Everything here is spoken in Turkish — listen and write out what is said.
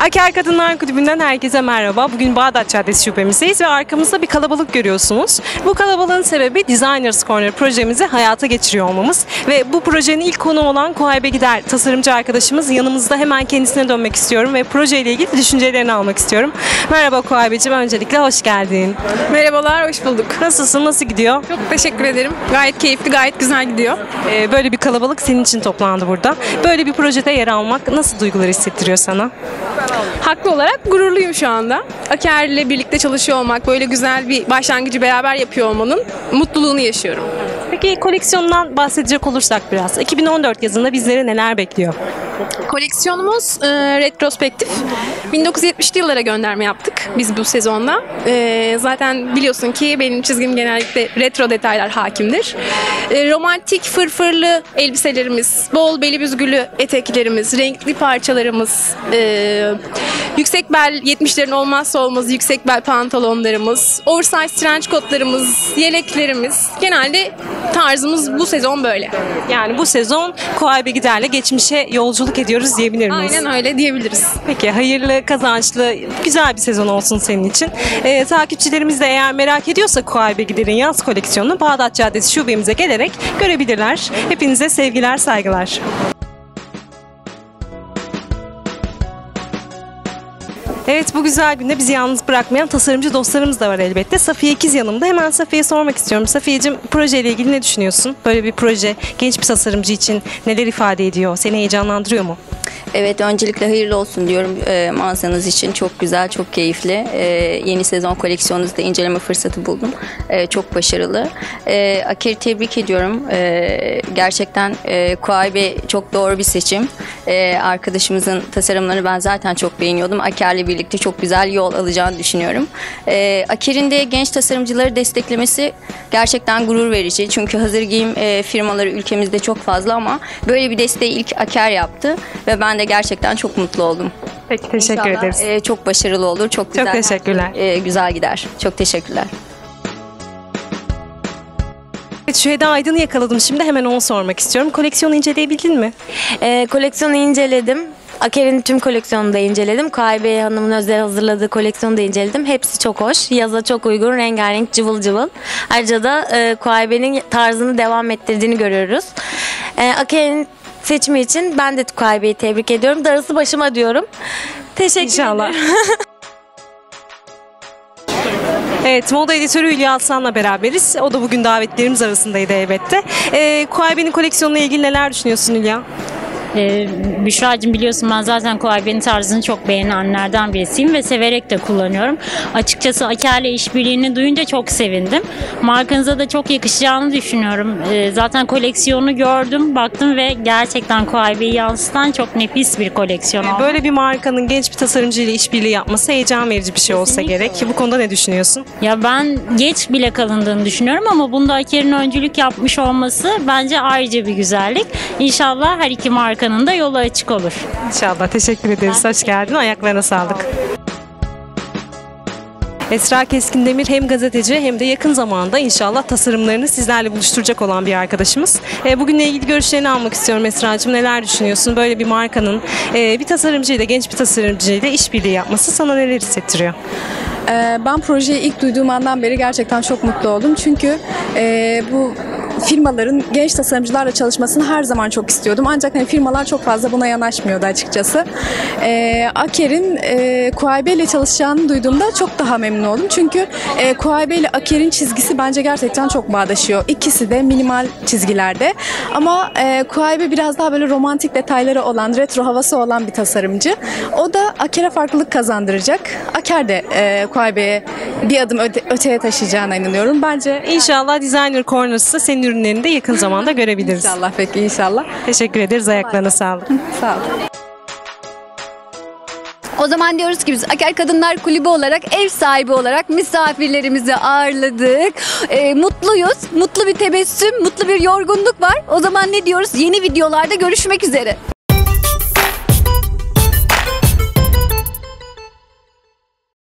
Aker Kadınlar Kulübü'nden herkese merhaba. Bugün Bağdat Caddesi şubemizdeyiz ve arkamızda bir kalabalık görüyorsunuz. Bu kalabalığın sebebi Designers Corner projemizi hayata geçiriyor olmamız. Ve bu projenin ilk konu olan Kuaybe Gider tasarımcı arkadaşımız yanımızda hemen kendisine dönmek istiyorum ve projeyle ilgili düşüncelerini almak istiyorum. Merhaba Kuaybeciğim, öncelikle hoş geldin. Merhabalar, hoş bulduk. Nasılsın, nasıl gidiyor? Çok teşekkür ederim. Gayet keyifli, gayet güzel gidiyor. Ee, böyle bir kalabalık senin için toplandı burada. Böyle bir projede yer almak nasıl duygular hissettiriyor sana? Haklı olarak gururluyum şu anda. Aker ile birlikte çalışıyor olmak, böyle güzel bir başlangıcı beraber yapıyor olmanın mutluluğunu yaşıyorum. Peki koleksiyondan bahsedecek olursak biraz. 2014 yazında bizleri neler bekliyor? Koleksiyonumuz e, retrospektif. 1970'li yıllara gönderme yaptık biz bu sezonda. E, zaten biliyorsun ki benim çizgim genellikle retro detaylar hakimdir. E, romantik fırfırlı elbiselerimiz, bol beli büzgülü eteklerimiz, renkli parçalarımız, e, yüksek bel 70'lerin olmazsa olmazı yüksek bel pantolonlarımız, oversize trench coatlarımız, yeleklerimiz. Genelde tarzımız bu sezon böyle. Yani bu sezon Kuaybe Gider'le geçmişe yolculuk ediyoruz diyebilir miyiz? Aynen öyle diyebiliriz. Peki hayırlı, kazançlı, güzel bir sezon olsun senin için. Ee, takipçilerimiz de eğer merak ediyorsa Kuaybe Gider'in yaz koleksiyonunu Bağdat Caddesi şubemize gelerek görebilirler. Hepinize sevgiler, saygılar. Evet bu güzel günde bizi yalnız bırakmayan tasarımcı dostlarımız da var elbette. Safiye İkiz yanımda. Hemen Safiye'ye sormak istiyorum. Safiyeciğim projeyle ilgili ne düşünüyorsun? Böyle bir proje genç bir tasarımcı için neler ifade ediyor? Seni heyecanlandırıyor mu? Evet öncelikle hayırlı olsun diyorum e, mağazanız için. Çok güzel, çok keyifli. E, yeni sezon koleksiyonunuzda inceleme fırsatı buldum. E, çok başarılı. E, Aker'i tebrik ediyorum. E, gerçekten e, Kuaybe çok doğru bir seçim. E, arkadaşımızın tasarımlarını ben zaten çok beğeniyordum. Aker'le birlikte çok güzel yol alacağını düşünüyorum. E, Aker'in de genç tasarımcıları desteklemesi gerçekten gurur verici. Çünkü hazır giyim e, firmaları ülkemizde çok fazla ama böyle bir desteği ilk Aker yaptı ve ben de gerçekten çok mutlu oldum. Peki teşekkür İnşallah, ederiz. e, çok başarılı olur. Çok güzel. teşekkürler. e, güzel gider. Çok teşekkürler. Evet, Şüheda Aydın'ı yakaladım şimdi hemen onu sormak istiyorum. Koleksiyonu inceleyebildin mi? Ee, koleksiyonu inceledim. Aker'in tüm koleksiyonunu da inceledim. KB Hanım'ın özel hazırladığı koleksiyonu da inceledim. Hepsi çok hoş. Yaza çok uygun, rengarenk, cıvıl cıvıl. Ayrıca da e, KB'nin tarzını devam ettirdiğini görüyoruz. E, Aker'in seçimi için ben de KB'yi tebrik ediyorum. Darısı başıma diyorum. Teşekkür İnşallah. Evet, moda editörü Hülya Aslan'la beraberiz. O da bugün davetlerimiz arasındaydı elbette. Ee, Kuaybe'nin koleksiyonuna ilgili neler düşünüyorsun Hülya? Ee, Büşra'cığım biliyorsun ben zaten Kuaybe'nin tarzını çok beğenenlerden birisiyim ve severek de kullanıyorum. Açıkçası Aker'le işbirliğini duyunca çok sevindim. Markanıza da çok yakışacağını düşünüyorum. Ee, zaten koleksiyonu gördüm, baktım ve gerçekten Kuaybe'yi yansıtan çok nefis bir koleksiyon oldu. Böyle bir markanın genç bir tasarımcıyla işbirliği yapması heyecan verici bir şey olsa gerek. Bu konuda ne düşünüyorsun? Ya ben geç bile kalındığını düşünüyorum ama bunda Aker'in öncülük yapmış olması bence ayrıca bir güzellik. İnşallah her iki markanın da yolu açık olur. İnşallah. Teşekkür ederiz. Hoş geldin. Ayaklarına sağlık. Esra Keskindemir hem gazeteci hem de yakın zamanda inşallah tasarımlarını sizlerle buluşturacak olan bir arkadaşımız. E, bugünle ilgili görüşlerini almak istiyorum Esra'cığım. Neler düşünüyorsun? Böyle bir markanın e, bir tasarımcıyla, genç bir tasarımcıyla işbirliği yapması sana neler hissettiriyor? Ee, Ben projeyi ilk duyduğum andan beri gerçekten çok mutlu oldum. Çünkü e, bu firmaların genç tasarımcılarla çalışmasını her zaman çok istiyordum. Ancak hani firmalar çok fazla buna yanaşmıyordu açıkçası. Ee, Aker'in e, Kuaybe ile çalışacağını duyduğumda çok daha memnun oldum. Çünkü e, Kuaybe ile Aker'in çizgisi bence gerçekten çok bağdaşıyor. İkisi de minimal çizgilerde. Ama e, Kuaybe biraz daha böyle romantik detayları olan, retro havası olan bir tasarımcı. O da Aker'e farklılık kazandıracak. Aker de e, Kuaybe'ye bir adım öte- öteye taşıyacağına inanıyorum. Bence İnşallah Designer Corners'ta senin ürünlerini de yakın zamanda görebiliriz. inşallah peki inşallah. Teşekkür ederiz. Ayaklarına sağlık. Sağ ol. O zaman diyoruz ki biz Aker Kadınlar Kulübü olarak ev sahibi olarak misafirlerimizi ağırladık. Ee, mutluyuz. Mutlu bir tebessüm, mutlu bir yorgunluk var. O zaman ne diyoruz? Yeni videolarda görüşmek üzere.